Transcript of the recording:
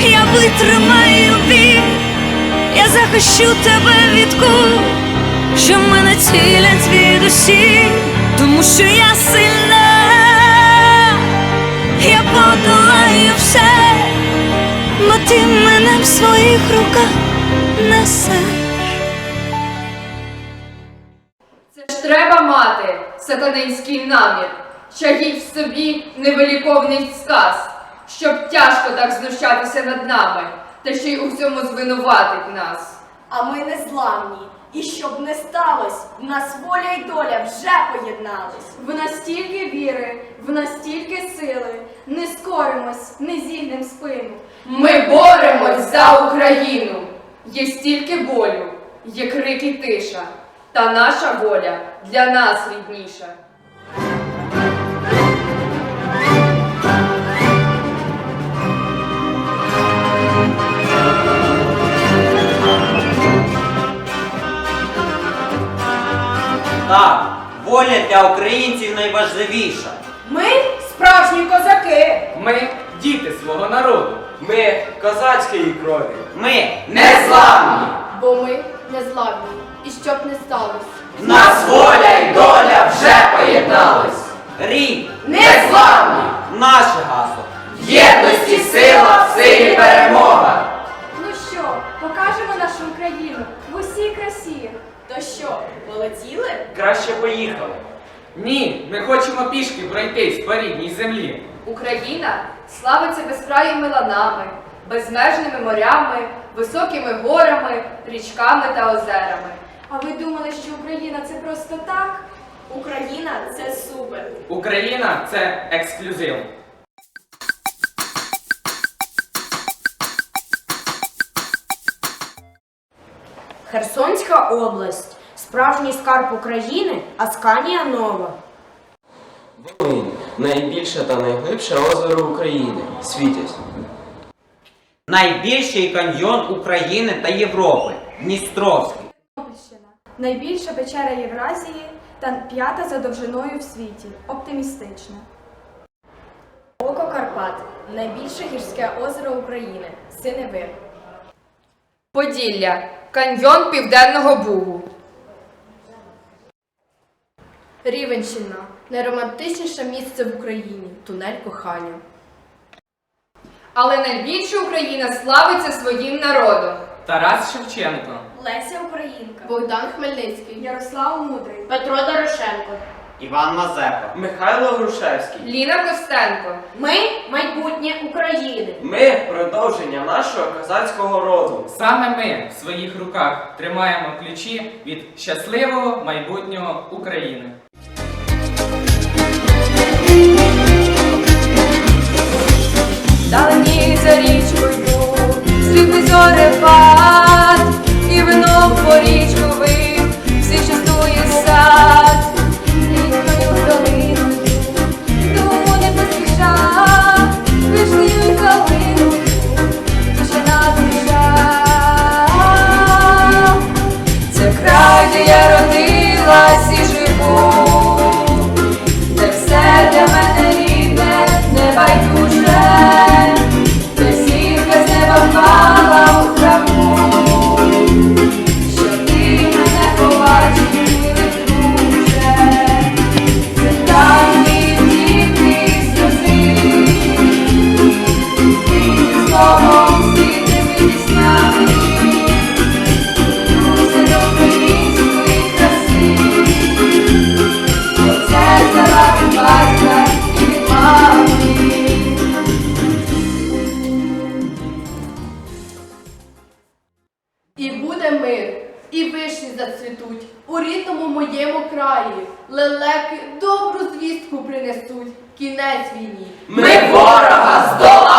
я витримаю біль, я захищу тебе від кул, що мене цілять від усіх, тому що я сильна, я подолаю все, бо ти мене в своїх руках несеш. Це ж треба мати сатанинський намір, чагіть в собі невиліковний сказ, щоб тяжко так знущатися над нами, та ще й у всьому звинуватить нас. А ми не зламні. І щоб не сталося, в нас воля й доля вже поєднались. В нас стільки віри, в нас стільки сили, не скоримось, не зігнем спину. Ми боремось за Україну. Є стільки болю, є крик і тиша, та наша воля для нас рідніша. Так, воля для українців найважливіша. Ми справжні козаки. Ми діти свого народу. Ми козацької крові. Ми незламні! Бо ми незламні. І щоб не сталося. В нас воля й доля вже поєднались. Рій Незламні! наше гасло. В єдності сила, в силі Краще поїхали. Ні, ми хочемо пішки пройтись по рідній землі. Україна славиться безкраїми ланами, безмежними морями, високими горами, річками та озерами. А ви думали, що Україна це просто так? Україна це супер. Україна це ексклюзив. Херсонська область. Справжній скарб України, Асканія Нова. Волинь найбільше та найглибше озеро України. Світязь. Найбільший каньйон України та Європи. Дністровський. Найбільша печера Євразії та п'ята за довжиною в світі. Оптимістична. Око Карпат. Найбільше гірське озеро України. Синевир. Поділля каньйон Південного Бугу. Рівенщина. Найромантичніше місце в Україні. Тунель кохання. Але найбільше Україна славиться своїм народом. Тарас Шевченко. Леся Українка. Богдан Хмельницький. Ярослав Мудрий. Петро Дорошенко. Іван Мазепа. Михайло Грушевський. Ліна Костенко. Ми майбутнє України. Ми продовження нашого козацького роду. Саме ми в своїх руках тримаємо ключі від щасливого майбутнього України. Yeah. І буде мир, і вишні зацвітуть у рідному моєму краї. Лелеки добру звістку принесуть. Кінець війні. Ми ворога здолали!